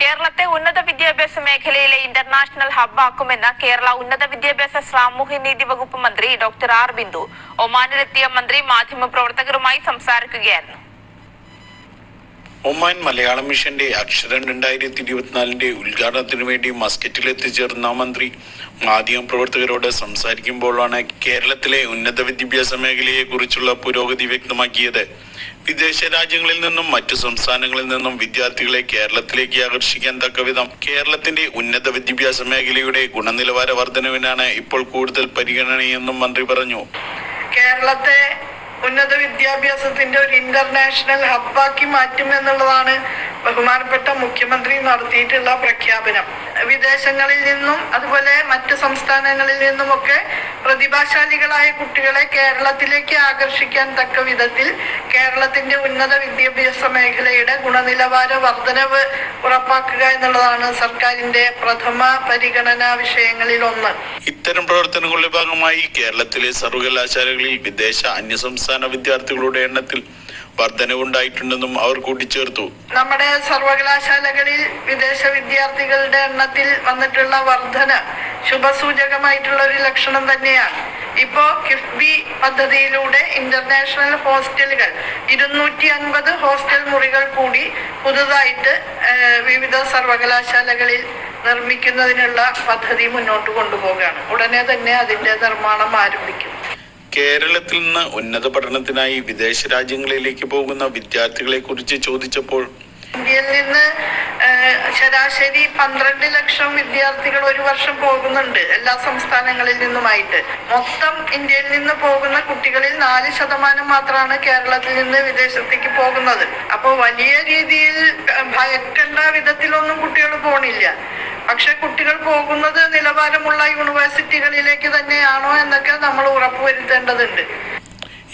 കേരളത്തെ ഉന്നത വിദ്യാഭ്യാസ മേഖലയിലെ ഇന്റർനാഷണൽ ഹബ്ബാക്കുമെന്ന് കേരള ഉന്നത വിദ്യാഭ്യാസ സാമൂഹ്യനീതി വകുപ്പ് മന്ത്രി ഡോക്ടർ ആർ ബിന്ദു. ഒമാനിലെത്തിയ മന്ത്രി മാധ്യമപ്രവർത്തകരുമായി സംസാരിക്കുകയായിരുന്നു. ഒമാൻ മലയാളം മിഷന്റെ അക്ഷരം രണ്ടായിരത്തി ഇരുപത്തിനാലിന്റെ ഉദ്ഘാടനത്തിനു വേണ്ടി മസ്കറ്റിൽ എത്തിച്ചേർന്ന മന്ത്രി മാധ്യമപ്രവർത്തകരോട് സംസാരിക്കുമ്പോഴാണ് കേരളത്തിലെ ഉന്നത വിദ്യാഭ്യാസ മേഖലയെ കുറിച്ചുള്ള പുരോഗതി വ്യക്തമാക്കിയത്. വിദേശ രാജ്യങ്ങളിൽ നിന്നും മറ്റു സംസ്ഥാനങ്ങളിൽ നിന്നും വിദ്യാർത്ഥികളെ കേരളത്തിലേക്ക് ആകർഷിക്കാൻ തക്കവിധം കേരളത്തിന്റെ ഉന്നത വിദ്യാഭ്യാസ മേഖലയുടെ ഗുണനിലവാര വർധനവിനാണ് ഇപ്പോൾ കൂടുതൽ പരിഗണനയെന്നും മന്ത്രി പറഞ്ഞു. കേരളത്തെ ഉന്നത വിദ്യാഭ്യാസത്തിന്റെ ഒരു ഇന്റർനാഷണൽ ഹബ്ബാക്കി മാറ്റും എന്നുള്ളതാണ് ബഹുമാനപ്പെട്ട മുഖ്യമന്ത്രി നടത്തിയിട്ടുള്ള പ്രഖ്യാപനം. വിദേശങ്ങളിൽ നിന്നും അതുപോലെ മറ്റു സംസ്ഥാനങ്ങളിൽ നിന്നുമൊക്കെ പ്രതിഭാശാലികളായ കുട്ടികളെ കേരളത്തിലേക്ക് ആകർഷിക്കാൻ തക്ക വിധത്തിൽ കേരളത്തിന്റെ ഉന്നത വിദ്യാഭ്യാസ മേഖലയുടെ ഗുണനിലവാര വർധനവ് ഉറപ്പാക്കുക എന്നുള്ളതാണ് സർക്കാരിന്റെ പ്രഥമ പരിഗണനാ വിഷയങ്ങളിൽ ഒന്ന് ഇത്തരം പ്രവർത്തനങ്ങളുടെ ഭാഗമായി കേരളത്തിലെ സർവകലാശാലകളിൽ വിദേശ അന്യസംസ്ഥാന വിദ്യാർത്ഥികളുടെ എണ്ണത്തിൽ വർധനവുണ്ടായിട്ടുണ്ടെന്നും അവർ കൂട്ടിച്ചേർത്തു. നമ്മുടെ സർവകലാശാലകളിൽ വിദേശ വിദ്യാർത്ഥികളുടെ എണ്ണത്തിൽ വന്നിട്ടുള്ള വർധന ശുഭസൂചകമായിട്ടുള്ള ഒരു ലക്ഷണം തന്നെയാണ്. ഇപ്പോ കിഫ്ബി പദ്ധതിയിലൂടെ ഇന്റർനാഷണൽ ഹോസ്റ്റലുകൾ ഇരുന്നൂറ്റി അൻപത് ഹോസ്റ്റൽ മുറികൾ കൂടി പുതുതായിട്ട് വിവിധ സർവകലാശാലകളിൽ നിർമ്മിക്കുന്നതിനുള്ള പദ്ധതി മുന്നോട്ട് കൊണ്ടുപോവുകയാണ്. ഉടനെ തന്നെ അതിന്റെ നിർമ്മാണം ആരംഭിക്കും. കേരളത്തിൽ നിന്ന് ഉന്നത പഠനത്തിനായി വിദേശ രാജ്യങ്ങളിലേക്ക് പോകുന്ന വിദ്യാർത്ഥികളെ കുറിച്ച് ചോദിച്ചപ്പോൾ ഇന്ത്യയിൽ നിന്ന് ശരാശരി പന്ത്രണ്ട് ലക്ഷം വിദ്യാർത്ഥികൾ ഒരു വർഷം പോകുന്നുണ്ട് എല്ലാ സംസ്ഥാനങ്ങളിൽ നിന്നുമായിട്ട്. മൊത്തം ഇന്ത്യയിൽ നിന്ന് പോകുന്ന കുട്ടികളിൽ നാല് ശതമാനം മാത്രമാണ് കേരളത്തിൽ നിന്ന് വിദേശത്തേക്ക് പോകുന്നത്. അപ്പോൾ വലിയ രീതിയിൽ ഭയക്കേണ്ട വിധത്തിലൊന്നും കുട്ടികൾ പോണില്ല. പക്ഷെ കുട്ടികൾ പോകുന്നത് നിലവാരമുള്ള യൂണിവേഴ്സിറ്റികളിലേക്ക് തന്നെയാണോ എന്നൊക്കെ നമ്മൾ ഉറപ്പുവരുത്തേണ്ടതുണ്ട്.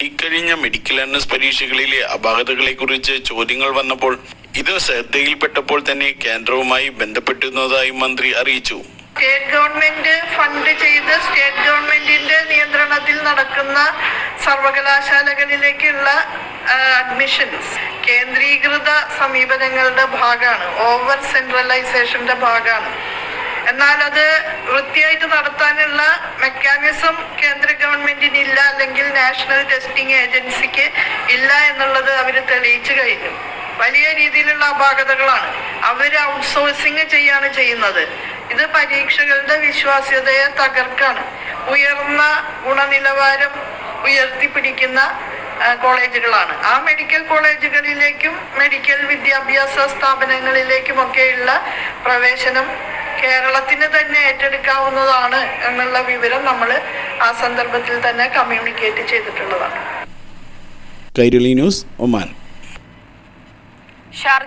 ഇക്കഴിഞ്ഞ മെഡിക്കൽ എൻഎസ് പരീക്ഷകളിലെ അപാകതകളെ കുറിച്ച് ചോദ്യങ്ങൾ വന്നപ്പോൾ ഇത് ശ്രദ്ധയിൽപ്പെട്ടപ്പോൾ തന്നെ കേന്ദ്രവുമായി ബന്ധപ്പെട്ടിരുന്നതായി മന്ത്രി അറിയിച്ചു. സ്റ്റേറ്റ് ഗവൺമെന്റ് ഫണ്ട് ചെയ്ത് സ്റ്റേറ്റ് ഗവൺമെന്റിന്റെ നിയന്ത്രണത്തിൽ നടക്കുന്ന സർവകലാശാലകളിലേക്കുള്ള അഡ്മിഷൻസ് കേന്ദ്രീകൃത സമീപനങ്ങളുടെ ഭാഗമാണ്. ഓവർ സെൻട്രലൈസേഷന്റെ ഭാഗമാണ്. എന്നാൽ അത് വൃത്തിയായിട്ട് നടത്താനുള്ള മെക്കാനിസം കേന്ദ്ര ഗവൺമെന്റിനില്ല അല്ലെങ്കിൽ നാഷണൽ ടെസ്റ്റിംഗ് ഏജൻസിക്ക് ഇല്ല എന്നുള്ളത് അവർ തെളിയിച്ചു കഴിഞ്ഞു. വലിയ രീതിയിലുള്ള അപാകതകളാണ്. അവർ ഔട്ട്സോഴ്സിങ് ചെയ്യാണ് ചെയ്യുന്നത്. ഇത് പരീക്ഷകളുടെ വിശ്വാസ്യതയെ തകർക്കാണ്. ഉയർന്ന ഗുണനിലവാരം ഉയർത്തിപ്പിടിക്കുന്ന കോളേജുകളാണ്. ആ മെഡിക്കൽ കോളേജുകളിലേക്കും മെഡിക്കൽ വിദ്യാഭ്യാസ സ്ഥാപനങ്ങളിലേക്കുമൊക്കെയുള്ള പ്രവേശനം കേരളത്തിന് തന്നെ ഏറ്റെടുക്കാവുന്നതാണ് എന്നുള്ള വിവരം നമ്മൾ ആ സന്ദർഭത്തിൽ തന്നെ കമ്മ്യൂണിക്കേറ്റ് ചെയ്തിട്ടുള്ളതാണ്. Kairali news Oman. ഷാർജ